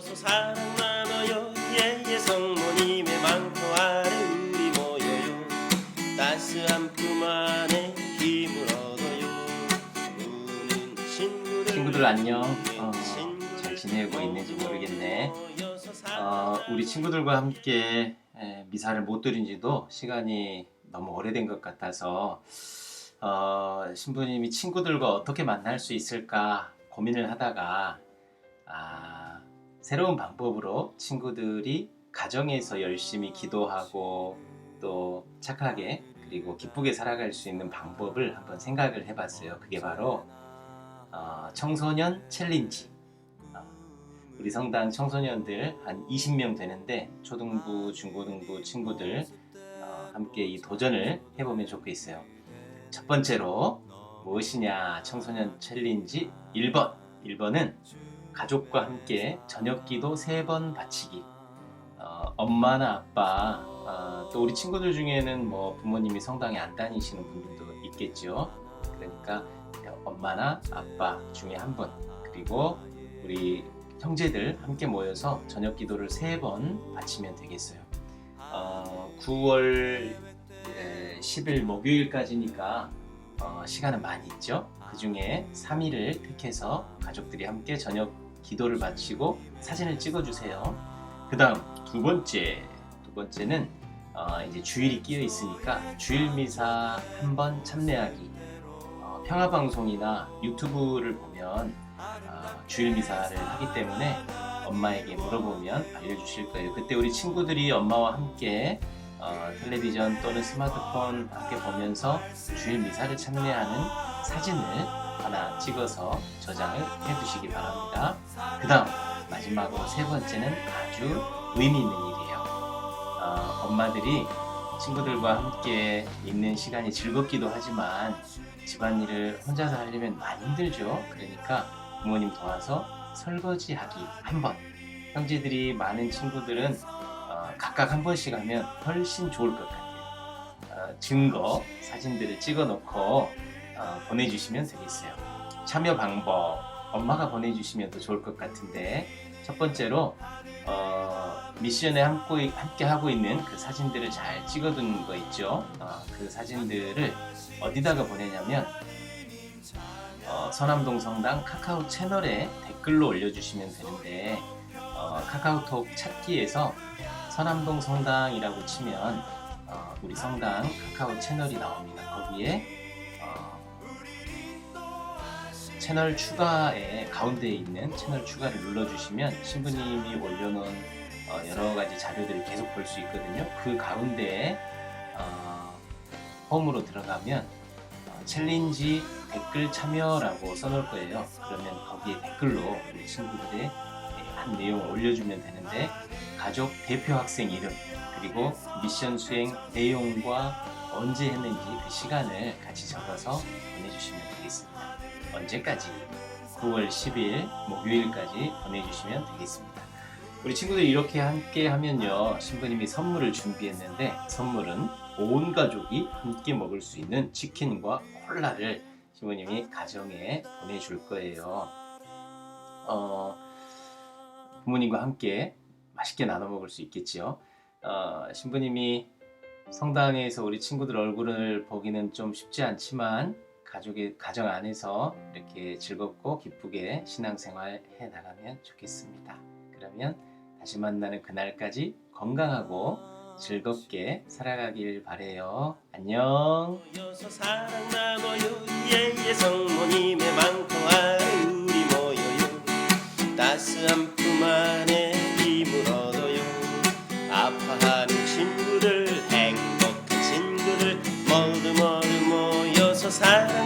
모여서 사랑 나눠요 예예 성모님의 망토 아래 우리 모여요 따스한 품 안에 힘을 얻어요 우는 친구들 친구들 안녕. 어, 잘 지내고 있는지 모르겠네. 어, 우리 친구들과 함께 에, 미사를 못 드린 지도 시간이 너무 오래된 것 같아서 어, 신부님이 친구들과 어떻게 만날 수 있을까 고민을 하다가 아, 새로운 방법으로 친구들이 가정에서 열심히 기도하고 또 착하게 그리고 기쁘게 살아갈 수 있는 방법을 한번 생각을 해봤어요. 그게 바로 어, 청소년 챌린지. 어, 우리 성당 청소년들 한 20명 되는데 초등부, 중고등부 친구들 어, 함께 이 도전을 해보면 좋겠어요. 첫 번째로 무엇이냐 청소년 챌린지 1번 1번은 가족과 함께 저녁 기도 3번 바치기 어, 엄마나 아빠 어, 또 우리 친구들 중에는 뭐 부모님이 성당에 안 다니시는 분들도 있겠죠 그러니까 엄마나 아빠 중에 한 분 그리고 우리 형제들 함께 모여서 저녁 기도를 세 번 바치면 되겠어요. 어, 9월 10일 목요일까지니까 어, 시간은 많이 있죠. 그 중에 3일을 택해서 가족들이 함께 저녁 기도를 바치고 사진을 찍어주세요. 그 다음 두 번째 두 번째는 어, 이제 주일이 끼어 있으니까 주일 미사 한 번 참여하기. 어, 평화 방송이나 유튜브를 보면 어, 주일 미사를 하기 때문에 엄마에게 물어보면 알려주실 거예요. 그때 우리 친구들이 엄마와 함께 어, 텔레비전 또는 스마트폰 함께 보면서 주일 미사를 참여하는 사진을 하나 찍어서 저장을 해 두시기 바랍니다. 그 다음 마지막으로 세 번째는 아주 의미 있는 일이에요. 어, 엄마들이 친구들과 함께 있는 시간이 즐겁기도 하지만 집안일을 혼자서 하려면 많이 힘들죠. 그러니까 부모님 도와서 설거지하기 한 번. 형제들이 많은 친구들은 어, 각각 한 번씩 하면 훨씬 좋을 것 같아요. 어, 증거, 사진들을 찍어 놓고 어, 보내주시면 되겠어요. 참여 방법, 엄마가 보내주시면 더 좋을 것 같은데, 첫 번째로, 어, 미션에 함께, 함께 하고 있는 그 사진들을 잘 찍어둔 거 있죠. 어, 그 사진들을 어디다가 보내냐면, 어, 서남동 성당 카카오 채널에 댓글로 올려주시면 되는데 어, 카카오톡 찾기에서 서남동 성당이라고 치면 어, 우리 성당 카카오 채널이 나옵니다. 거기에 어, 채널 추가에 가운데에 있는 채널 추가를 눌러주시면 신부님이 올려놓은 어, 여러 가지 자료들을 계속 볼 수 있거든요. 그 가운데에 어, 홈으로 들어가면 어, 챌린지 댓글 참여라고 써놓을 거예요. 그러면 거기에 댓글로 우리 친구들의 예, 한 내용을 올려주면 되는데 가족 대표 학생 이름 그리고 미션 수행 내용과 언제 했는지 그 시간을 같이 적어서 보내주시면 되겠습니다. 언제까지? 9월 10일 목요일까지 보내주시면 되겠습니다. 우리 친구들 이렇게 함께 하면요 신부님이 선물을 준비했는데 선물은 온 가족이 함께 먹을 수 있는 치킨과 콜라를 신부님이 가정에 보내줄 거예요. 어, 부모님과 함께 맛있게 나눠 먹을 수 있겠지요. 어, 신부님이 성당에서 우리 친구들 얼굴을 보기는 좀 쉽지 않지만 가족의 가정 안에서 이렇게 즐겁고 기쁘게 신앙생활 해 나가면 좋겠습니다. 그러면 다시 만나는 그날까지 건강하고 즐겁게 살아가길 바래요. 안녕. 따스한 모